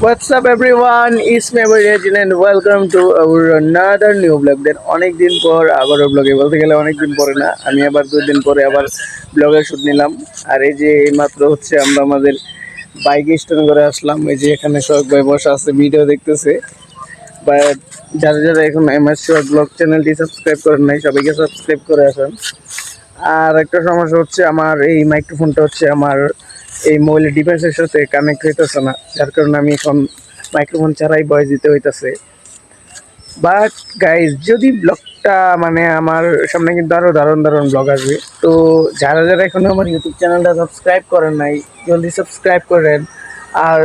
What's up, everyone? It's me Regin and welcome to our another new vlog. Then, অনেক দিন পর আবারও ব্লগে বলতে গেলে অনেক দিন পরে না, আমি আবার দুই দিন পরে আবার ব্লগে শুট নিলাম। আর এই যে এইমাত্র হচ্ছে আমরা আমাদের বাইক স্ট্যান্ড করে আসলাম। এই যে এখানে সব ভাই বসা আছে ভিডিও দেখতেছে। বাট যারা যারা এখন এম এমএস ব্লগ চ্যানেলটি সাবস্ক্রাইব করেন নাই, সবাইকে সাবস্ক্রাইব করে আসেন। আর একটা সমস্যা হচ্ছে, আমার এই মাইক্রোফোনটা হচ্ছে আমার এই মোবাইল ডিভাইসের সাথে কানেক্ট হইতেছে না, যার কারণে আমি এখন মাইক্রোফোন ছাড়াই ভয়েস দিতে হইতেছে। বাট গাইজ যদি ব্লগটা মানে আমার সামনে কিন্তু আরও দারুণ দারুণ ব্লগ আসবে। তো যারা যারা এখনও আমার ইউটিউব চ্যানেলটা সাবস্ক্রাইব করেন নাই, জলদি সাবস্ক্রাইব করেন। আর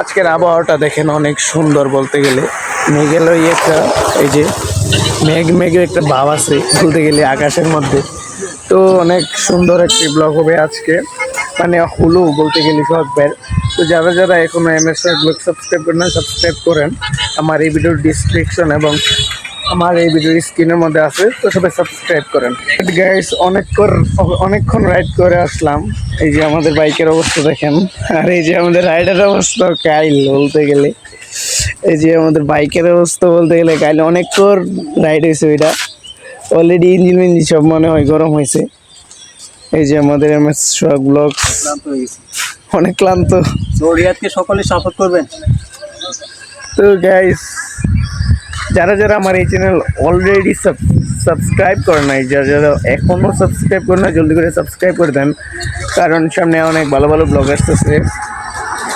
আজকের আবহাওয়াটা দেখেন অনেক সুন্দর বলতে গেলে। মেঘের ওই একটা, এই যে মেঘ মেঘের একটা ভাব আছে বলতে গেলে আকাশের মধ্যে। তো অনেক সুন্দর একটি ব্লগ হবে আজকে। মানে হলো বলতে গেলে সবের তো যারা যারা এখনও এম এস ব্লগ সাবস্ক্রাইব করেন সাবস্ক্রাইব করেন, আমার এই ভিডিওর ডিসক্রিপশন এবং আমার এই ভিডিওর স্ক্রিনের মধ্যে আছে, তো সবাই সাবস্ক্রাইব করেন। গাইস অনেকক্ষণ অনেকক্ষণ রাইড করে আসলাম। এই যে আমাদের বাইকের অবস্থা দেখেন, আর এই যে আমাদের রাইডের অবস্থা, কাইল বলতে গেলে। এই যে আমাদের বাইকের অবস্থা বলতে গেলে, কাইল অনেকক্ষণ রাইড হয়েছে ওইটা। অলরেডি ইঞ্জিন মিঞ্জিন সব মনে হয় গরম হয়েছে। এই যে আমাদের এম এস ব্লগ ক্লান্ত অনেক ক্লান্ত। রিয়াদকে সকলে সাপোর্ট করবেন। তো গাইস যারা যারা আমার এই চ্যানেল অলরেডি সাবস্ক্রাইব করে নাই যারা যারা এখনও সাবস্ক্রাইব করে না জলদি করে সাবস্ক্রাইব করে দেন। কারণ সামনে অনেক ভালো ভালো ব্লগ আসতেছে।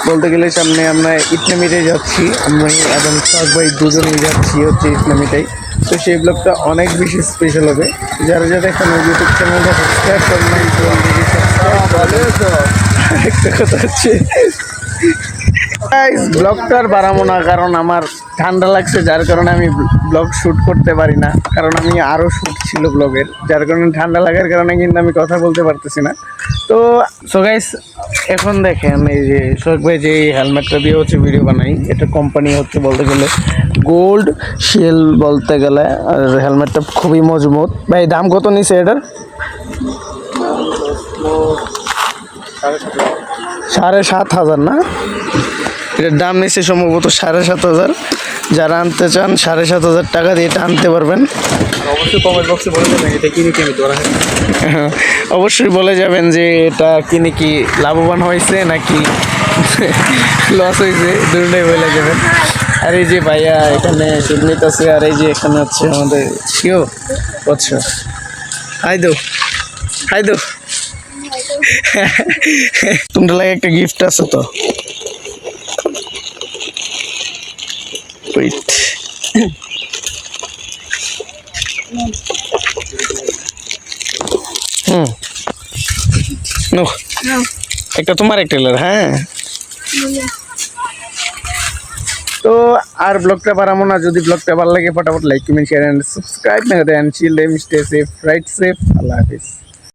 বলতে গেলে সামনে আমরা ইসলামিতে যাচ্ছি। আমি এবং সব ভাই দুজনেই যাচ্ছি হচ্ছে ইসলামিটাই তো সেই ব্লগটা অনেক বেশি স্পেশাল হবে। যারা যারা এখন ইউটিউব চ্যানেলটা সাবস্ক্রাইব করে নাই জলদি সাবস্ক্রাইব করে একটা কথা হচ্ছে ব্লগটা আর বাড়াবো না, কারণ আমার ঠান্ডা লাগছে, যার কারণে আমি ব্লগ শ্যুট করতে পারি না। কারণ আমি আরও শ্যুট ছিল ব্লগের যার কারণে ঠান্ডা লাগার কারণে কিন্তু আমি কথা বলতে পারতেছি না। তো সো গাইস এখন দেখেন, এই যে শোক ভাই যে এই হেলমেটটা দিয়ে হচ্ছে ভিডিও বানাই, এটা কোম্পানি হচ্ছে বলতে গেলে। গোল্ড শেল বলতে গেলে আর হেলমেটটা খুবই মজবুত। ভাই দাম কত নিছে এটার? সাড়ে সাত হাজার না? এটার দাম নিচ্ছে সম্ভবত সাড়ে সাত হাজার। যারা আনতে চান সাড়ে সাত হাজার টাকা দিয়ে এটা আনতে পারবেন। অবশ্যই কমেন্ট বক্সে বলে দেবেন এটা কিনে কি অবশ্যই বলে যাবেন যে এটা কিনে কি লাভবান হয়েছে নাকি লস হয়েছে দুটাই বলে যাবেন। আর এই যে ভাইয়া এখানে সুদনিত আছে আর এই যে এখানে হচ্ছে আমাদের শিও বৎস হাই দো হাই দো তোমার লাগে একটা গিফট আছে তো? হুম। নো। একটা তোমার একটা এলার, হ্যাঁ? আর ব্লগটা পারামো না। যদি ব্লগটা ভালো লাগে, ফটাফট like comment share and subscribe মেরে দেন। Chill stay safe right safe আল্লাহ হাফিজ।